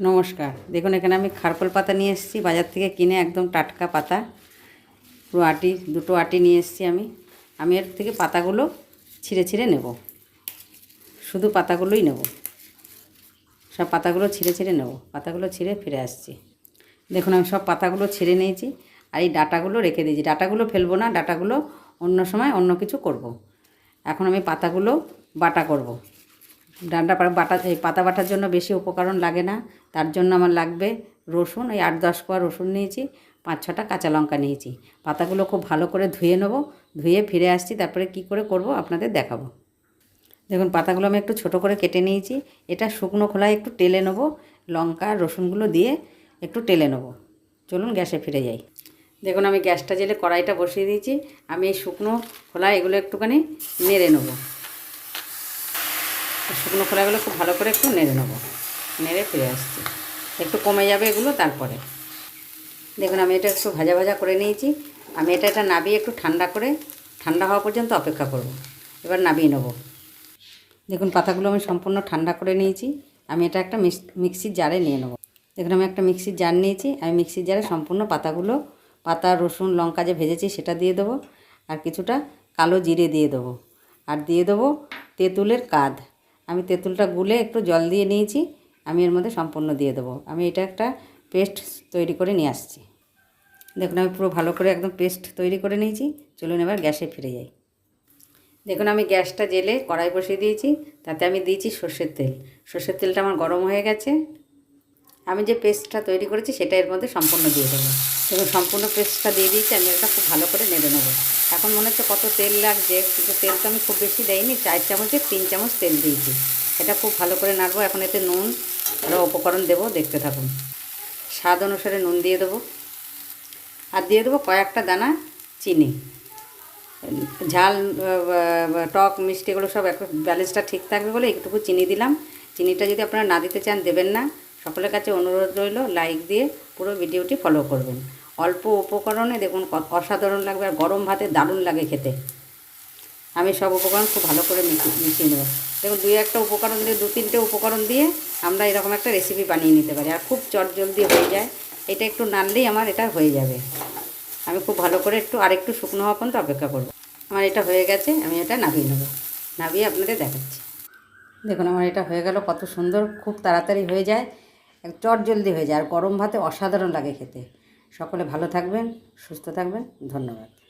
নমস্কার। দেখুন, এখানে আমি খারকোল পাতা নিয়ে এসেছি। বাজার থেকে কিনে একদম টাটকা পাতা। পুরো আটি, দুটো আটি নিয়ে এসেছি আমি। আমি এর থেকে পাতাগুলো ছিঁড়ে ছিঁড়ে নেব। শুধু পাতাগুলোই নেব। সব পাতাগুলো ছিঁড়ে ছিঁড়ে নেব। পাতাগুলো ছিঁড়ে ফিরে আসছি। দেখুন, আমি সব পাতাগুলো ছিঁড়ে নিয়েছি আর এই ডাটাগুলো রেখে দিয়েছি। ডাটাগুলো ফেলব না, ডাটাগুলো অন্য সময় অন্য কিছু করব। এখন আমি পাতাগুলো বাটা করব। ডান্ডা বাটা, এই পাতা বাটার জন্য বেশি উপকরণ লাগে না। তার জন্য আমার লাগবে রসুন এই আট, দশ কোয়া রসুন নিয়েছি, পাঁচ, ছটা কাঁচা লঙ্কা নিয়েছি। পাতাগুলো খুব ভালো করে ধুয়ে নেব, ধুয়ে ফিরে আসছি, তারপরে কি করে করব আপনাদের দেখাবো। দেখুন, পাতাগুলো আমি একটু ছোট করে কেটে নিয়েছি। এটা শুকনো খোলায় একটু টেলে নেব, লঙ্কা রসুনগুলো দিয়ে একটু টেলে নেব। চলুন গ্যাসে ফিরে যাই। দেখুন, আমি গ্যাসটা জেলে কড়াইটা বসিয়ে দিয়েছি। আমি এই শুকনো খোলা এগুলো একটুখানি নেড়ে নেব। শুকনো খোলাগুলো খুব ভালো করে একটু নেড়ে নেব। নেড়ে ফিরে আসছি। একটু কমে যাবে এগুলো তারপরে। দেখুন, আমি এটা একটু ভাজা ভাজা করে নিয়েছি। আমি এটা এটা নাবিয়ে একটু ঠান্ডা করে, ঠান্ডা হওয়া পর্যন্ত অপেক্ষা করব। এবার নাবিয়ে নেব। দেখুন, পাতাগুলো আমি সম্পূর্ণ ঠান্ডা করে নিয়েছি। আমি এটা একটা মিক্সির জারে নিয়ে নেব। দেখুন, আমি একটা মিক্সির জার নিয়েছি। আমি মিক্সির জারে সম্পূর্ণ পাতাগুলো, পাতা, রসুন, লঙ্কা যে ভেজেছি সেটা দিয়ে দেবো। আর কিছুটা কালো জিরে দিয়ে দেবো। আর দিয়ে দেবো তেঁতুলের কাদ। আমি তেঁতুলটা গুলে একটু জল দিয়ে নিয়েছি, আমি এর মধ্যে সম্পূর্ণ দিয়ে দেবো। আমি এটা একটা পেস্ট তৈরি করে নিয়ে আসছি। দেখুন, আমি পুরো ভালো করে একদম পেস্ট তৈরি করে নিয়েছি। চলুন এবার গ্যাসে ফিরে যাই। দেখুন, আমি গ্যাসটা জেলে কড়াই বসিয়ে দিয়েছি, তাতে আমি দিয়েছি সর্ষের তেল। সর্ষের তেলটা আমার গরম হয়ে গেছে। আমি যে পেস্টটা তৈরি করেছি সেটা এর মধ্যে সম্পূর্ণ দিয়ে দেবো। এবং সম্পূর্ণ পেস্টটা দিয়ে দিয়েছি, আমি এটা খুব ভালো করে নেড়ে নেব। এখন মনে হচ্ছে কত তেল লাগছে, কিন্তু তেল তো আমি খুব বেশি দেইনি, চার চামচে তিন চামচ তেল দিয়েছি। এটা খুব ভালো করে নাড়বো, এখন এতে নুন আরও উপকরণ দেবো, দেখতে থাকুন। স্বাদ অনুসারে নুন দিয়ে দেবো। আর দিয়ে দেবো কয়েকটা দানা চিনি। ঝাল টক, মিষ্টি এগুলো সব ব্যালেন্সটা ঠিক থাকবে বলে একটুকু চিনি দিলাম। চিনিটা যদি আপনারা না দিতে চান, দেবেন না। সকলের কাছে অনুরোধ রইল লাইক দিয়ে পুরো ভিডিওটি ফলো করবেন। অল্প উপকরণে দেখুন অসাধারণ লাগবে আর গরম ভাতে দারুণ লাগে খেতে। আমি সব উপকরণ খুব ভালো করে মিশিয়ে নেব। দেখুন, দুই একটা উপকরণ দিয়ে, দু তিনটে উপকরণ দিয়ে আমরা এরকম একটা রেসিপি বানিয়ে নিতে পারি। আর খুব চটজলদি হয়ে যায়। এটা একটু নাড়লেই আমার এটা হয়ে যাবে। আমি খুব ভালো করে একটু, আরেকটু শুকনো হওয়া পর্যন্ত অপেক্ষা করব। আমার এটা হয়ে গেছে, আমি এটা নাবিয়ে নেব। নাবিয়ে আপনাদের দেখাচ্ছি। দেখুন, আমার এটা হয়ে গেল, কত সুন্দর, খুব তাড়াতাড়ি হয়ে যায়। চট জলদি হয়ে যায়। আর গরম ভাতে অসাধারণ লাগে খেতে। সকলে ভালো থাকবেন, সুস্থ থাকবেন, ধন্যবাদ।